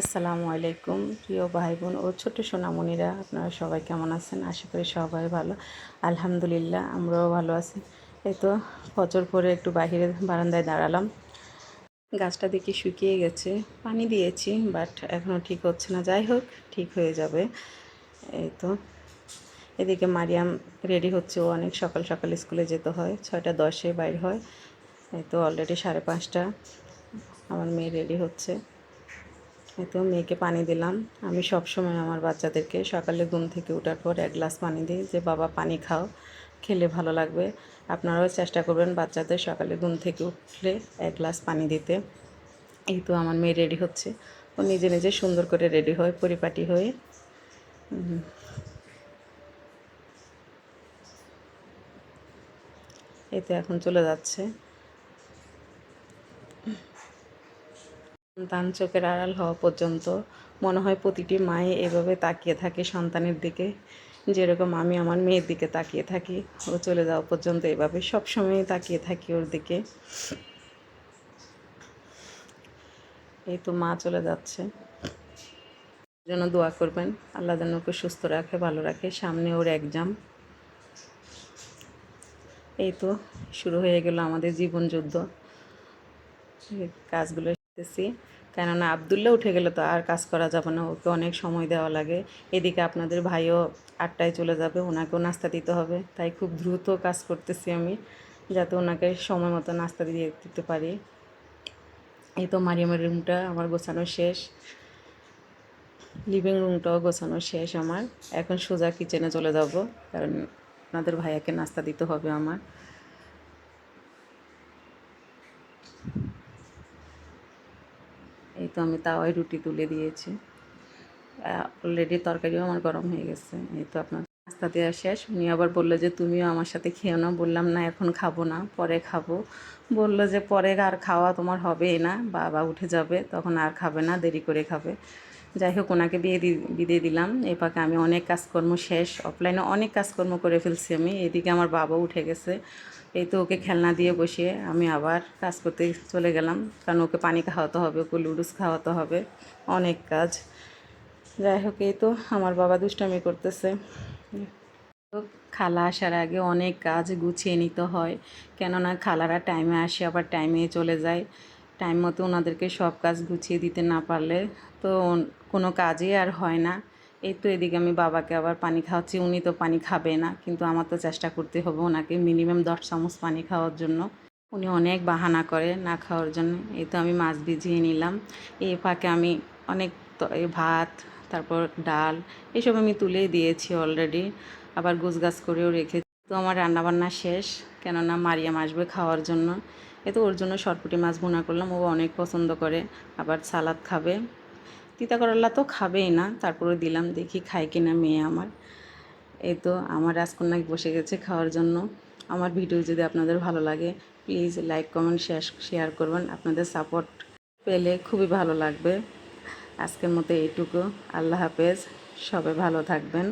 আসসালামু আলাইকুম, প্রিয় ভাই বোন ও ছোটো সোনামণিরা, আপনারা সবাই কেমন আছেন? আশা করি সবাই ভালো। আলহামদুলিল্লাহ, আমরাও ভালো আছি। এই তো ফজর পরে একটু বাইরে বারান্দায় দাঁড়ালাম। গাছটা দেখি শুকিয়ে গেছে, পানি দিয়েছি, বাট এখনও ঠিক হচ্ছে না। যাই হোক, ঠিক হয়ে যাবে। এই তো এদিকে মারিয়াম রেডি হচ্ছে। ও অনেক সকাল সকাল স্কুলে যেতে হয়, ছয়টা দশে বাইর হয়। এই তো অলরেডি সাড়ে পাঁচটা। আমার মেয়ে রেডি হচ্ছে। এই মেয়েকে পানি দিলাম। আমি সব সময় আমার বাচ্চাদেরকে সকালে ঘুম থেকে ওঠার পর এক গ্লাস পানি দিই যে, বাবা, পানি খাও, খেলে ভালো লাগবে। আপনারাও চেষ্টা করবেন বাচ্চাদের সকালে ঘুম থেকে উঠলে এক গ্লাস পানি দিতে। এই তো আমার মেয়ে রেডি হচ্ছে। ও নিজে নিজে সুন্দর করে রেডি হয়, পরিপাটি হয়ে। এই তো এখন চলে যাচ্ছে। সন্তান চোখের আড়াল হওয়া পর্যন্ত মনে হয় প্রতিটি মায়ে এভাবে তাকিয়ে থাকে সন্তানের দিকে। যেরকম আমি আমার মেয়ের দিকে তাকিয়ে থাকি, ও চলে যাওয়া পর্যন্ত এভাবে সবসময় তাকিয়ে থাকি ওর দিকে। এই তো মা চলে যাচ্ছে। জন্য দোয়া করবেন, আল্লাহ যেন ওকে সুস্থ রাখে, ভালো রাখে। সামনে ওর এক্সাম এই তো শুরু হয়ে গেল আমাদের জীবন যুদ্ধ কাজগুলো শিখতেছি কেননা আবদুল্লাহ উঠে গেলে তো আর কাজ করা যাবে না, ওকে অনেক সময় দেওয়া লাগে। এদিকে আপনাদের ভাইও আটটায় চলে যাবে, ওনাকেও নাস্তা দিতে হবে। তাই খুব দ্রুত কাজ করতেছি আমি, যাতে ওনাকে সময় মতো নাস্তা দিয়ে দিতে পারি। এই তো মারিয়ামের রুমটা, আমার গোছানো শেষ। লিভিং রুমটাও গোছানো শেষ আমার। এখন সোজা কিচেনে চলে যাব, কারণ আপনাদের ভাইয়াকে নাস্তা দিতে হবে আমার। তো আমি তাওয়ায় রুটি তুলে দিয়েছি। অলরেডি তরকারিও আমার গরম হয়ে গেছে। এই তো আপনার নাস্তা দেওয়া শেষ। উনি আবার বলল যে, তুমিও আমার সাথে খেও না। বললাম, না, এখন খাব না, পরে খাব। বলল যে, পরে আর খাওয়া তোমার হবেই না, বাবা উঠে যাবে, তখন আর খাবে না, দেরি করে খাবে। যাই হোক, ওনাকে বিয়ে বিদায় দিলাম। এই পাকে আমি অনেক কাজকর্ম শেষ। অফলাইনে অনেক কাজকর্ম করে ফেলছি আমি। এদিকে আমার বাবা উঠে গেছে। এই তো ওকে খেলনা দিয়ে বসিয়ে আমি আবার কাজ করতে চলে গেলাম। কারণ ওকে পানি খাওয়াতে হবে, ওকে লুডুস খাওয়াতে হবে। অনেক কাজ। যাই হোক, এই তো আমার বাবা দুষ্টামি করতেছে। খালা আসার আগে অনেক কাজ গুছিয়ে নিতে হয়। কেননা খালারা টাইমে আসে, আবার টাইমে চলে যায়। টাইম মতো ওনাদেরকে সব কাজ গুছিয়ে দিতে না পারলে তো কোনো কাজই আর হয় না। এই তো এদিকে আমি বাবাকে আবার পানি খাওয়াচ্ছি, উনি তো পানি খাবে না, কিন্তু আমার তো চেষ্টা করতে হবে ওনাকে মিনিমাম দশ চামচ পানি খাওয়ার জন্য। উনি অনেক বাহানা করে না খাওয়ার জন্য, এই তো আমি মাছ ভিজিয়ে নিলাম। এই ফাঁকে আমি অনেক ভাত, তারপর ডাল, এসব আমি তুলেই দিয়েছি অলরেডি আবার গুছগাছ করেও রেখেছি তো আমার রান্নাবান্না শেষ, কেননা মারিয়াম আসবে খাওয়ার জন্য। এ তো ওর জন্য সরপুটি মাছ ভুনা করলাম, ও অনেক পছন্দ করে। আবার সালাদ খাবে। তিতা করলা তো খাবেই না, তারপরে দিলাম, দেখি খায় কিনা মেয়ে আমার। এই তো আমার রাজকন্যা বসে গেছে খাওয়ার জন্য। আমার ভিডিও যদি আপনাদের ভালো লাগে, please like, comment, share share করবেন। আপনাদের সাপোর্ট পেলে খুবই ভালো লাগবে। আজকের মতো এইটুকু। আল্লাহ হাফেজ। সবাই ভালো থাকবেন।